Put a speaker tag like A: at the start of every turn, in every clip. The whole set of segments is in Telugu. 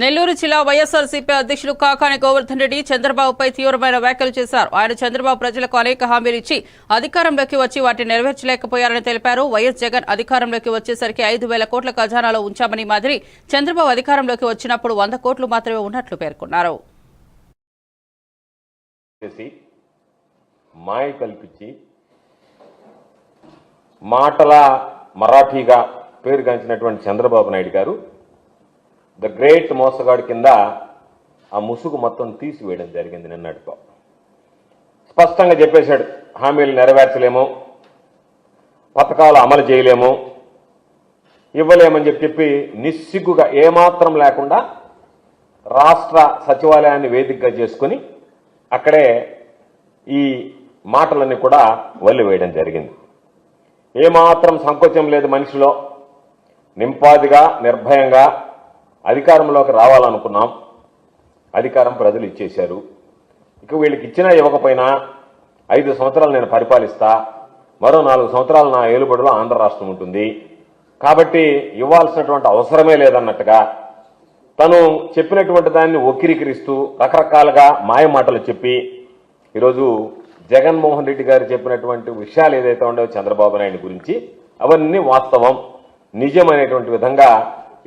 A: నెల్లూరు జిల్లా వైఎస్ఆర్సీపీ అధ్యక్షులు కాకాని గోవర్ధన్ రెడ్డి చంద్రబాబుపై తీవ్రమైన వ్యాఖ్యలు చేశారు. ఆయన చంద్రబాబు ప్రజలకు అనేక హామీలు ఇచ్చి అధికారంలోకి వచ్చి వాటిని నెరవేర్చలేకపోయారని తెలిపారు. వైఎస్ జగన్ అధికారంలోకి వచ్చేసరికి ఐదు వేల కోట్ల ఖజానాలో ఉంచామని మాదిరి చంద్రబాబు అధికారంలోకి వచ్చినప్పుడు వంద కోట్లు మాత్రమే ఉన్నట్లు పేర్కొన్నారు.
B: మాయ కల్పించి మాటల మరాఠీగా పేరుగాంచినటువంటి చంద్రబాబు నాయుడు గారు ద గ్రేట్ మోసగాడు కింద ఆ ముసుగు మొత్తం తీసివేయడం జరిగింది నిన్నటితో. స్పష్టంగా చెప్పేశాడు హామీలు నెరవేర్చలేము పథకాలు అమలు చేయలేము ఇవ్వలేమని చెప్పి చెప్పి నిస్సిగ్గుగా ఏమాత్రం లేకుండా రాష్ట్ర సచివాలయాన్ని వేదికగా చేసుకుని అక్కడే ఈ మాటలన్నీ కూడా వల్లివేయడం జరిగింది. ఏమాత్రం సంకోచం లేదు మనిషిలో. నింపాదిగా నిర్భయంగా అధికారంలోకి రావాలనుకున్నాం. అధికారం ప్రజలు ఇచ్చేశారు. ఇక వీళ్ళకి ఇచ్చినా ఇవ్వకపోయినా ఐదు సంవత్సరాలు నేను పరిపాలిస్తా మరో నాలుగు సంవత్సరాలు నా ఏలుబడిలో ఆంధ్ర రాష్ట్రం ఉంటుంది. కాబట్టి ఇవ్వాల్సినటువంటి అవసరమే లేదన్నట్టుగా తను చెప్పినటువంటి దాన్ని వక్రీకరిస్తూ రకరకాలుగా మాయ మాటలు చెప్పి ఈరోజు జగన్మోహన్ రెడ్డి గారు చెప్పినటువంటి విషయాలు ఏదైతే ఉండవో చంద్రబాబు నాయుడు గురించి అవన్నీ వాస్తవం. నిజమైనటువంటి విధంగా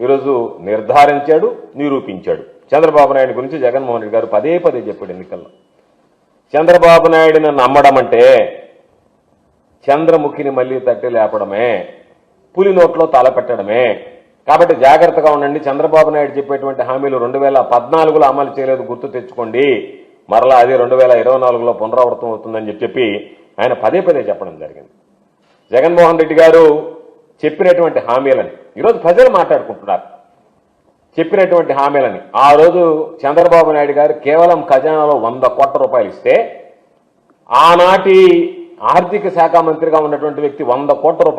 B: ఈరోజు నిర్ధారించాడు నిరూపించాడు. చంద్రబాబు నాయుడు గురించి జగన్మోహన్ రెడ్డి గారు పదే పదే చెప్పాడు ఎన్నికల్లో. చంద్రబాబు నాయుడిని నమ్మడం అంటే చంద్రముఖిని మళ్ళీ తట్టి లేపడమే పులి నోట్లో తల పెట్టడమే. కాబట్టి జాగ్రత్తగా ఉండండి. చంద్రబాబు నాయుడు చెప్పేటువంటి హామీలు రెండు వేల పద్నాలుగులో అమలు చేయలేదు గుర్తు తెచ్చుకోండి. మరలా అది రెండు వేల ఇరవై నాలుగులో పునరావృతం అవుతుందని చెప్పి ఆయన పదే పదే చెప్పడం జరిగింది. జగన్మోహన్ రెడ్డి గారు చెప్పినటువంటి హామీలని. ఈరోజు ప్రజలు మాట్లాడుకుంటున్నారు. చెప్పినటువంటి హామీలని. ఆ రోజు చంద్రబాబు నాయుడు గారు కేవలం ఖజానాలో వంద కోట్ల రూపాయలు ఇస్తే ఆనాటి ఆర్థిక శాఖ మంత్రిగా ఉన్నటువంటి వ్యక్తి వంద కోట్ల రూపాయలు